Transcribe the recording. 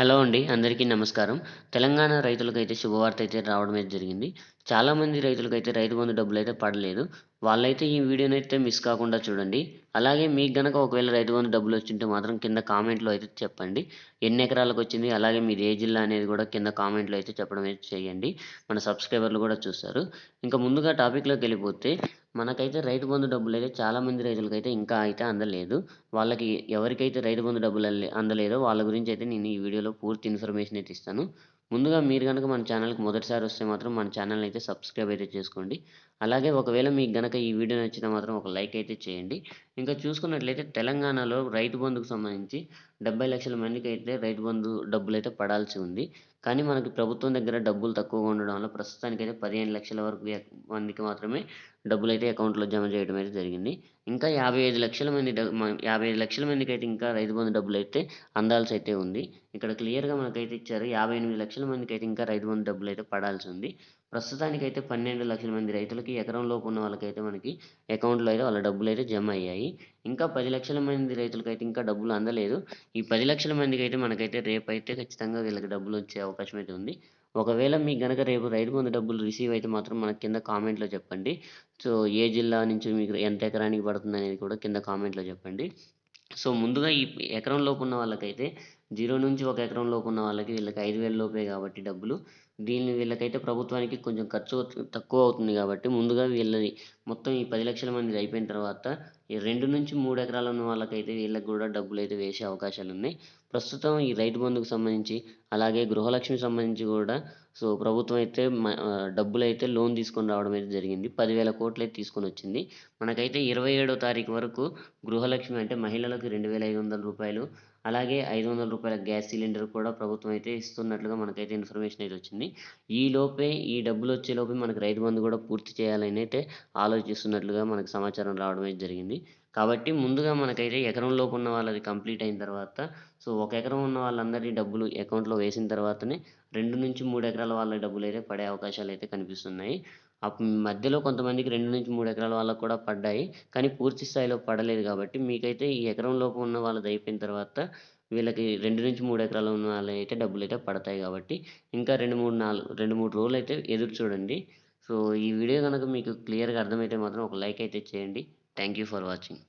Hello అండి అందరికీ నమస్కారం. తెలంగాణ రైతులకైతే శుభవార్త అయితే రావడం అయితే జరిగింది. చాలామంది రైతులకైతే రైతు బంధు డబ్బులు అయితే పడలేదు. వాళ్ళైతే ఈ వీడియోని అయితే మిస్ కాకుండా చూడండి. అలాగే మీకు గనక ఒకవేళ రైతు బంధు డబ్బులు వచ్చింటే మాత్రం కింద కామెంట్లో అయితే చెప్పండి. ఎన్ని ఎకరాలకు వచ్చింది అలాగే మీది ఏ జిల్లా అనేది కూడా కింద కామెంట్లో అయితే చెప్పడం అయితే చేయండి. మన సబ్స్క్రైబర్లు కూడా చూస్తారు. ఇంకా ముందుగా టాపిక్లోకి వెళ్ళిపోతే మనకైతే రైతు బంధు డబ్బులు అయితే చాలామంది రైతులకైతే ఇంకా అయితే అందలేదు. వాళ్ళకి ఎవరికైతే రైతు బంధు డబ్బులు అందలేదో వాళ్ళ గురించి అయితే నేను ఈ వీడియోలో పూర్తి ఇన్ఫర్మేషన్ అయితే ఇస్తాను. ముందుగా మీరు కనుక మన ఛానల్కి మొదటిసారి వస్తే మాత్రం మన ఛానల్ అయితే సబ్స్క్రైబ్ అయితే చేసుకోండి. అలాగే ఒకవేళ మీకు గనక ఈ వీడియో నచ్చితే మాత్రం ఒక లైక్ అయితే చేయండి. ఇంకా చూసుకున్నట్లయితే తెలంగాణలో రైతు బంధుకు సంబంధించి డెబ్బై లక్షల మందికి అయితే రైతు బంధు డబ్బులు అయితే పడాల్సి ఉంది. కానీ మనకి ప్రభుత్వం దగ్గర డబ్బులు తక్కువగా ఉండడం వల్ల ప్రస్తుతానికి అయితే పదిహేను లక్షల వరకు మందికి మాత్రమే డబ్బులు అయితే అకౌంట్లో జమ చేయడం అయితే జరిగింది. ఇంకా యాభై ఐదు లక్షల మంది యాభై ఐదు లక్షల మందికి అయితే ఇంకా రైతు బంధు డబ్బులు అయితే అందాల్సి అయితే ఉంది. ఇక్కడ క్లియర్గా మనకైతే ఇచ్చారు యాభై ఎనిమిది లక్షల మందికి అయితే ఇంకా రైతు బంధు డబ్బులు అయితే పడాల్సి ఉంది. ప్రస్తుతానికైతే పన్నెండు లక్షల మంది రైతులకి ఎకరం లోపు ఉన్న వాళ్ళకైతే మనకి అకౌంట్లో అయితే వాళ్ళ డబ్బులు అయితే జమ అయ్యాయి. ఇంకా పది లక్షల మంది రైతులకైతే ఇంకా డబ్బులు అందలేదు. ఈ పది లక్షల మందికి అయితే మనకైతే రేపైతే ఖచ్చితంగా వీళ్ళకి డబ్బులు వచ్చే అవకాశం అయితే ఉంది. ఒకవేళ మీకు గనక రేపు రైతు బంధు డబ్బులు రిసీవ్ అయితే మాత్రం మనకి కింద కామెంట్లో చెప్పండి. సో ఏ జిల్లా నుంచి మీకు ఎంత ఎకరానికి పడుతుంది అనేది కూడా కింద కామెంట్లో చెప్పండి. సో ముందుగా ఈ ఎకరం లోపు ఉన్న వాళ్ళకైతే జీరో నుంచి ఒక ఎకరం లోపు ఉన్న వాళ్ళకి వీళ్ళకి ఐదు వేల లోపే కాబట్టి డబ్బులు. దీన్ని వీళ్ళకైతే ప్రభుత్వానికి కొంచెం ఖర్చు తక్కువ అవుతుంది కాబట్టి ముందుగా వీళ్ళని మొత్తం ఈ పది లక్షల మంది అయిపోయిన తర్వాత ఈ రెండు నుంచి మూడు ఎకరాలు ఉన్న వాళ్ళకైతే వీళ్ళకి కూడా డబ్బులు అయితే వేసే అవకాశాలు ఉన్నాయి. ప్రస్తుతం ఈ రైతు బంధుకు సంబంధించి అలాగే గృహలక్ష్మి సంబంధించి కూడా సో ప్రభుత్వం అయితే డబ్బులు అయితే లోన్ తీసుకొని రావడం అయితే జరిగింది. పదివేల కోట్లు అయితే తీసుకొని వచ్చింది. మనకైతే ఇరవై ఏడో తారీఖు వరకు గృహలక్ష్మి అంటే మహిళలకు రెండు వేల ఐదు వందల రూపాయలు అలాగే ఐదు వందల రూపాయల గ్యాస్ సిలిండర్ కూడా ప్రభుత్వం అయితే ఇస్తున్నట్లుగా మనకైతే ఇన్ఫర్మేషన్ అయితే వచ్చింది. ఈ లోపే ఈ డబ్బులు వచ్చే లోపే మనకి రైతు బంధు కూడా పూర్తి చేయాలని అయితే ఆలోచిస్తున్నట్లుగా మనకు సమాచారం రావడం అయితే జరిగింది. కాబట్టి ముందుగా మనకైతే ఎకరం లోపు ఉన్న వాళ్ళది కంప్లీట్ అయిన తర్వాత సో ఒక ఎకరం ఉన్న వాళ్ళందరి డబ్బులు అకౌంట్లో వేసిన తర్వాతనే రెండు నుంచి మూడు ఎకరాల వాళ్ళ డబ్బులు అయితే పడే అవకాశాలు అయితే కనిపిస్తున్నాయి. మధ్యలో కొంతమందికి రెండు నుంచి మూడు ఎకరాల వాళ్ళకు కూడా పడ్డాయి. కానీ పూర్తి స్థాయిలో పడలేదు కాబట్టి మీకైతే ఈ ఎకరం లోపు ఉన్న వాళ్ళది అయిపోయిన తర్వాత వీళ్ళకి రెండు నుంచి మూడు ఎకరాలు ఉన్న వాళ్ళైతే అయితే డబ్బులు అయితే పడతాయి కాబట్టి ఇంకా రెండు మూడు నాలుగు రెండు మూడు రోజులు అయితే ఎదురు చూడండి. సో ఈ వీడియో కనుక మీకు క్లియర్గా అర్థమైతే మాత్రం ఒక లైక్ అయితే చేయండి. Thank you for watching.